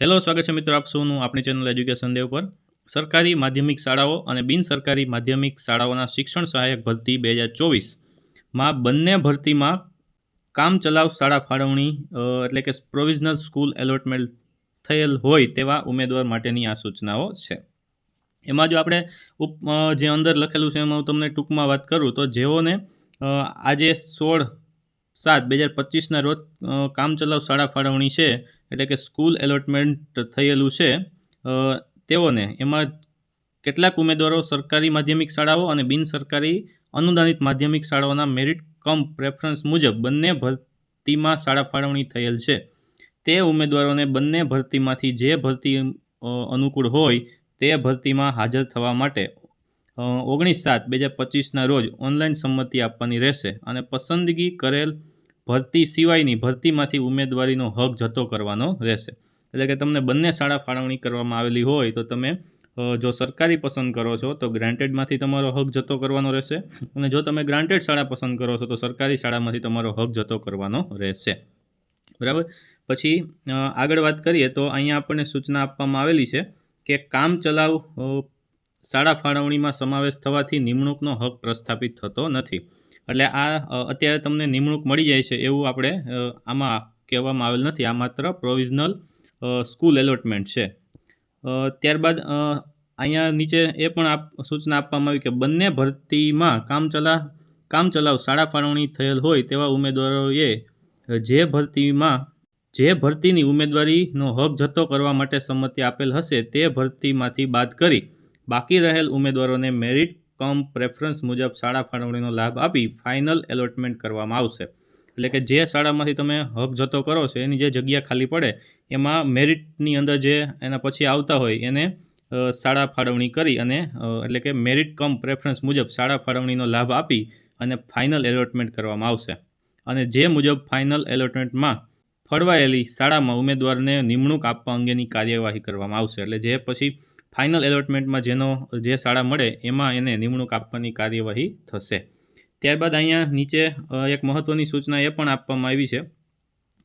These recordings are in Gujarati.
હેલો, સ્વાગત છે મિત્રો આપ સૌનું આપણી ચેનલ એજ્યુકેશન દેવ પર સરકારી માધ્યમિક શાળાઓ અને બિન સરકારી માધ્યમિક શાળાઓના શિક્ષણ સહાયક ભરતી બે હજાર ચોવીસમાં બંને ભરતીમાં કામચલાઉ શાળા ફાળવણી એટલે કે પ્રોવિઝનલ સ્કૂલ એલોટમેન્ટ થયેલ હોય તેવા ઉમેદવાર માટેની આ સૂચનાઓ છે. એમાં જો આપણે ઉપ જે અંદર લખેલું છે એમાં હું તમને ટૂંકમાં વાત કરું તો જેઓને આજે સોળ સાત બે હજાર પચીસના રોજ કામચલાઉ શાળા ફાળવણી છે એટલે કે સ્કૂલ એલોટમેન્ટ થયેલું છે તેઓને એમાં કેટલાક ઉમેદવારો સરકારી માધ્યમિક શાળાઓ અને બિન સરકારી અનુદાનિત માધ્યમિક શાળાઓના મેરિટ કમ પ્રેફરન્સ મુજબ બંને ભરતીમાં શાળા ફાળવણી થયેલ છે. તે ઉમેદવારોને બંને ભરતીમાંથી જે ભરતી અનુકૂળ હોય તે ભરતીમાં હાજર થવા માટે ઓગણીસ સાત બે હજાર પચીસના રોજ ઓનલાઈન સંમતિ આપવાની રહેશે અને પસંદગી કરેલ ભરતી સિવાયની ભરતીમાંથી ઉમેદવારીનો હક જતો કરવાનો રહેશે. એટલે કે તમને બંને શાળા ફાળવણી કરવામાં આવેલી હોય તો તમે જો સરકારી પસંદ કરો છો તો ગ્રાન્ટેડમાંથી તમારો હક જતો કરવાનો રહેશે અને જો તમે ગ્રાન્ટેડ શાળા પસંદ કરો છો તો સરકારી શાળામાંથી તમારો હક જતો કરવાનો રહેશે. બરાબર? પછી આગળ વાત કરીએ તો અહીંયા આપણને સૂચના આપવામાં આવેલી છે કે કામ ચલાવ શાળા ફાળવણીમાં સમાવેશ થવાથી નિમણૂકનો હક પ્રસ્થાપિત થતો નથી. એટલે આ અત્યારે તમને નિમણૂક મળી જાય છે એવું આપણે આમાં કહેવામાં આવેલ નથી. આ માત્ર પ્રોવિઝનલ સ્કૂલ એલોટમેન્ટ છે. ત્યારબાદ અહીંયા નીચે એ પણ આપ, સૂચના આપવામાં આવી કે બંને ભરતીમાં કામચલા, કામચલાઉ શાળા ફાળવણી થયેલ હોય તેવા ઉમેદવારોએ જે ભરતીમાં, જે ભરતીની ઉમેદવારીનો હક જતો કરવા માટે સંમતિ આપેલ હશે તે ભરતીમાંથી બાદ કરી બાકી રહેલ ઉમેદવારોને મેરિટ કમ પ્રેફરન્સ મુજબ શાળા ફાળવણીનો લાભ આપી ફાઇનલ એલોટમેન્ટ કરવામાં આવશે. એટલે કે જે શાળામાંથી તમે હક જતો કરો છો, એની જે જગ્યા ખાલી પડે, એમાં મેરિટની અંદર જે એના પછી આવતા હોય, એને શાળા ફાળવણી કરી અને એટલે કે મેરિટ કમ પ્રેફરન્સ મુજબ શાળા ફાળવણીનો લાભ આપી અને ફાઇનલ એલોટમેન્ટ કરવામાં આવશે. અને જે મુજબ ફાઇનલ એલોટમેન્ટમાં ફળવાયેલી શાળામાં ઉમેદવારને નિમણૂક આપવા અંગેની કાર્યવાહી કરવામાં આવશે. એટલે જે પછી ફાઇનલ એલોટમેન્ટમાં જેનો, જે શાળા મળે, એમાં એને નિમણૂક આપવાની કાર્યવાહી થશે. ત્યારબાદ અહીંયા નીચે એક મહત્ત્વની સૂચના એ પણ આપવામાં આવી છે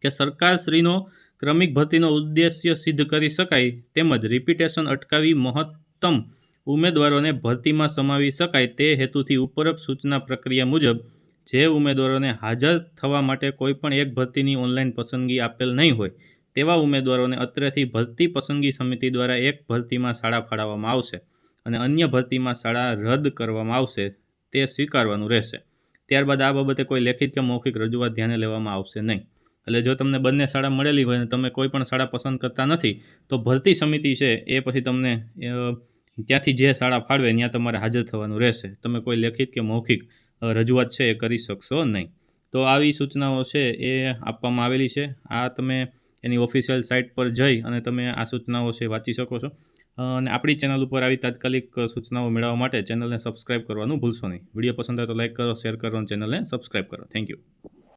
કે સરકારશ્રીનો ક્રમિક ભરતીનો ઉદ્દેશ્ય સિદ્ધ કરી શકાય તેમજ રિપીટેશન અટકાવી મહત્તમ ઉમેદવારોને ભરતીમાં સમાવી શકાય તે હેતુથી ઉપરોક્ત સૂચના પ્રક્રિયા મુજબ, જે ઉમેદવારોને હાજર થવા માટે કોઈપણ એક ભરતીની ઓનલાઈન પસંદગી આપેલ નહીં હોય. તેવા ઉમેદવારોને અત્રેથી ભરતી પસંદગી સમિતિ દ્વારા એક ભરતીમાં શાળા ફાળવવામાં આવશે અને અન્ય ભરતીમાં શાળા રદ કરવામાં આવશે તે સ્વીકારવાનું રહેશે. ત્યારબાદ આ બાબતે કોઈ લેખિત કે મૌખિક રજૂઆત ધ્યાને લેવામાં આવશે નહીં. એટલે જો તમને બંને શાળા મળેલી હોય અને તમે કોઈ પણ શાળા પસંદ કરતા નથી, તો ભરતી સમિતિ છે એ પછી તમને ત્યાંથી જે શાળા ફાળવે ત્યાં તમારે હાજર થવાનું રહેશે. તમે કોઈ લેખિત કે મૌખિક રજૂઆત છે એ કરી શકશો નહીં. તો આવી સૂચનાઓ છે એ આપવામાં આવેલી છે. આ તમે એની ઓફિશિયલ સાઇટ પર જઈ અને તમે આ સૂચનાઓ છે વાંચી શકો છો. અને આપણી ચેનલ ઉપર આવી તાત્કાલિક સૂચનાઓ મેળવવા માટે ચેનલને સબસ્ક્રાઇબ કરવાનું ભૂલશો નહીં. વીડિયો પસંદ આવે તો લાઇક કરો શેર કરો અને ચેનલને સબસ્ક્રાઇબ કરો. Thank you